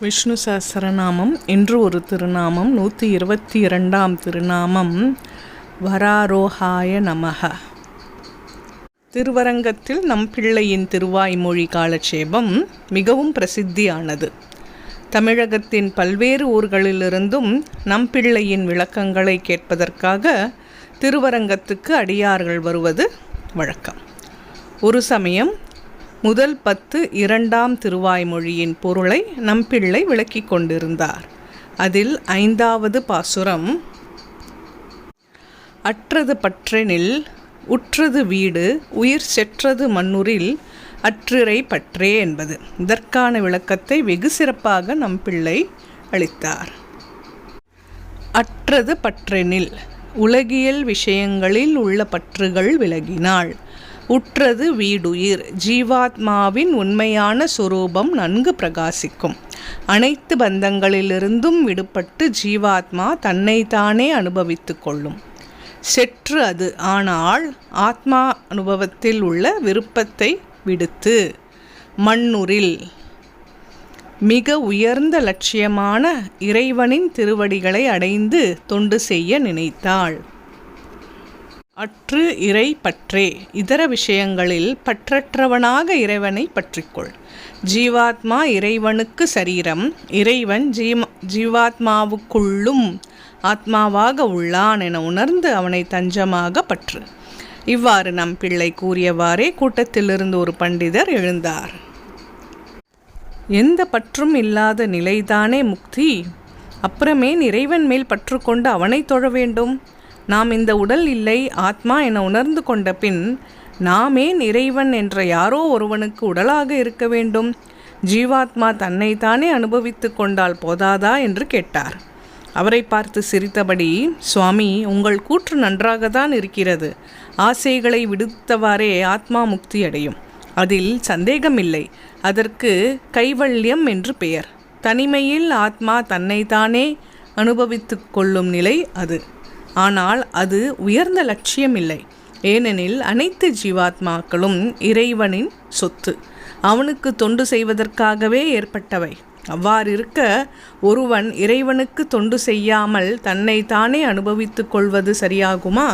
விஷ்ணு சஹஸ்ரநாமம் என்று ஒரு திருநாமம் நூற்றி இருபத்தி இரண்டாம் திருநாமம் வராரோஹாய நமக திருவரங்கத்தில் நம் பிள்ளையின் திருவாய்மொழி காலட்சேபம் மிகவும் பிரசித்தியானது. தமிழகத்தின் பல்வேறு ஊர்களிலிருந்தும் நம் பிள்ளையின் விளக்கங்களை கேட்பதற்காக திருவரங்கத்துக்கு அடியார்கள் வருவது வழக்கம். ஒரு சமயம் முதல் பத்து இரண்டாம் திருவாய்மொழியின் பொருளை நம்பிள்ளை விளக்கி கொண்டிருந்தார். அதில் ஐந்தாவது பாசுரம் அற்றது பற்றெனில் உற்றது வீடு உயிர் செற்றது மண்ணுரில் அற்றிறை பற்றே என்பது. இதற்கான விளக்கத்தை வெகு சிறப்பாக நம் பிள்ளை அளித்தார். அற்றது பற்றெனில் உலகியல் விஷயங்களில் உள்ள பற்றுகள் விலகினாள். உற்றது வீடுயிர். ஜீவாத்மாவின் உண்மையான சுரூபம் நன்கு பிரகாசிக்கும். அனைத்து பந்தங்களிலிருந்தும் விடுபட்டு ஜீவாத்மா தன்னைத்தானே அனுபவித்து கொள்ளும். செற்று அது. ஆனால் ஆத்மா அனுபவத்தில் உள்ள விருப்பத்தை விடுத்து மண்ணுரில் மிக உயர்ந்த லட்சியமான இறைவனின் திருவடிகளை அடைந்து தொண்டு செய்ய நினைத்தாள். அற்று இறை பற்றே. இதர விஷயங்களில் பற்றற்றவனாக இறைவனை பற்றிக்கொள். ஜீவாத்மா இறைவனுக்கு சரீரம். இறைவன் ஜீமா ஜீவாத்மாவுக்குள்ளும் ஆத்மாவாக உள்ளான் என உணர்ந்து அவனை தஞ்சமாக பற்று. இவ்வாறு நம் பிள்ளை கூறியவாறே கூட்டத்திலிருந்து ஒரு பண்டிதர் எழுந்தார். எந்த பற்றும் இல்லாத நிலைதானே முக்தி? அப்புறமே இறைவன் மேல் பற்று கொண்டு அவனை தொழ வேண்டும். நாம் இந்த உடல் இல்லை ஆத்மா என உணர்ந்து கொண்ட பின் நாமே இறைவன் என்ற யாரோ ஒருவனுக்கு உடலாக இருக்க வேண்டும். ஜீவாத்மா தன்னைத்தானே அனுபவித்து கொண்டால் போதாதா? என்று கேட்டார். அவரை பார்த்து சிரித்தபடி சுவாமி உங்கள் கூற்று நன்றாகத்தான் இருக்கிறது. ஆசைகளை விடுத்தவாறே ஆத்மா முக்தி அடையும் அதில் சந்தேகமில்லை. அதற்கு கைவல்யம் என்று பெயர். தனிமையில் ஆத்மா தன்னைத்தானே அனுபவித்து கொள்ளும் நிலை அது. ஆனால் அது உயர்ந்த லட்சியம் இல்லை ஏனெனில் அனைத்து ஜீவாத்மாக்களும் இறைவனின் சொத்து. அவனுக்கு தொண்டு செய்வதற்காகவே ஏற்பட்டவை. அவ்வாறு இருக்க ஒருவன் இறைவனுக்கு தொண்டு செய்யாமல் தன்னை தானே அனுபவித்துக் கொள்வது சரியாகுமா?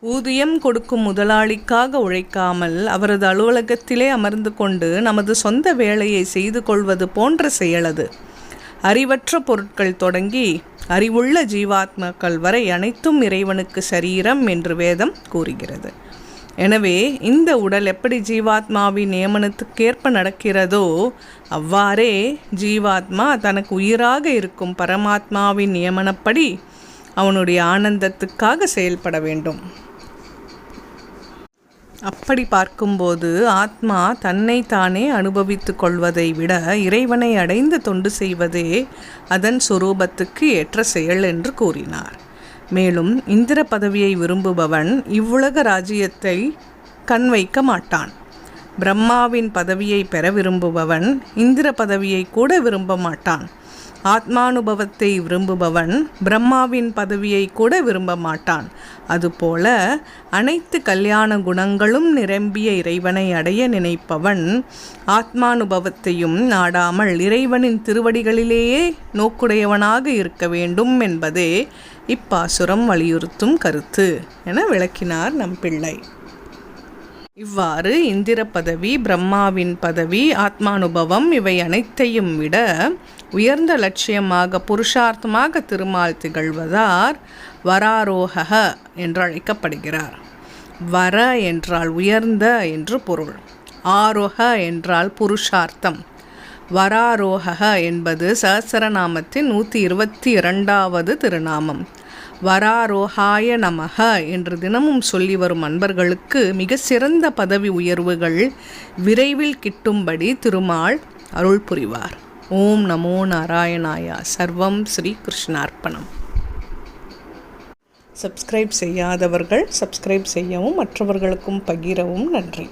ஊதியம் கொடுக்கும் முதலாளிக்காக உழைக்காமல் அவரது அலுவலகத்திலே அமர்ந்து கொண்டு நமது சொந்த வேலையை செய்து கொள்வது போன்ற செயலது அறிவற்ற பொருட்கள் தொடங்கி அறிவுள்ள ஜீவாத்மாக்கள் வரை அனைத்தும் இறைவனுக்கு சரீரம் என்று வேதம் கூறுகிறது. எனவே இந்த உடல் எப்படி ஜீவாத்மாவின் நியமனத்துக்கேற்ப நடக்கிறதோ அவ்வாறே ஜீவாத்மா தனக்கு உயிராக இருக்கும் பரமாத்மாவின் நியமனப்படி அவனுடைய ஆனந்தத்துக்காக செயல்பட வேண்டும். அப்படி பார்க்கும்போது ஆத்மா தன்னை தானே அனுபவித்து கொள்வதை விட இறைவனை அடைந்து தொண்டு செய்வதே அதன் சுரூபத்துக்கு ஏற்ற செயல் என்று கூறினார். மேலும் இந்திர பதவியை விரும்புபவன் இவ்வுலக ராஜ்யத்தை கண் வைக்க மாட்டான். பிரம்மாவின் பதவியை பெற விரும்புபவன் இந்திர பதவியை கூட விரும்ப மாட்டான். ஆத்மானுபவத்தை விரும்புபவன் பிரம்மாவின் பதவியை கூட விரும்ப மாட்டான். அதுபோல அனைத்து கல்யாண குணங்களும் நிரம்பிய இறைவனை அடைய நினைப்பவன் ஆத்மானுபவத்தையும் நாடாமல் இறைவனின் திருவடிகளிலேயே நோக்குடையவனாக இருக்க வேண்டும் என்பதே இப்பாசுரம் வலியுறுத்தும் கருத்து என விளக்கினார் நம் பிள்ளை. இவ்வாறு இந்திர பதவி பிரம்மாவின் பதவி ஆத்மானுபவம் இவை அனைத்தையும் விட உயர்ந்த லட்சியமாக புருஷார்த்தமாக திருமால் திகழ்வதார் வராரோகக என்று அழைக்கப்படுகிறார் வர என்றால் உயர்ந்த என்று பொருள். ஆரோக என்றால் புருஷார்த்தம். வராரோகக என்பது சஹசரநாமத்தின் நூற்றி இருபத்தி இரண்டாவது திருநாமம். வராரோஹாய நமக என்று தினமும் சொல்லி வரும் அன்பர்களுக்கு மிக சிறந்த பதவி உயர்வுகள் விரைவில் கிட்டும்படி திருமால் அருள் புரிவார். ஓம் நமோ நாராயணாயா சர்வம் ஸ்ரீ கிருஷ்ணார்ப்பணம். சப்ஸ்கிரைப் செய்யாதவர்கள் சப்ஸ்கிரைப் செய்யவும் மற்றவர்களுக்கும் பகிரவும் நன்றி.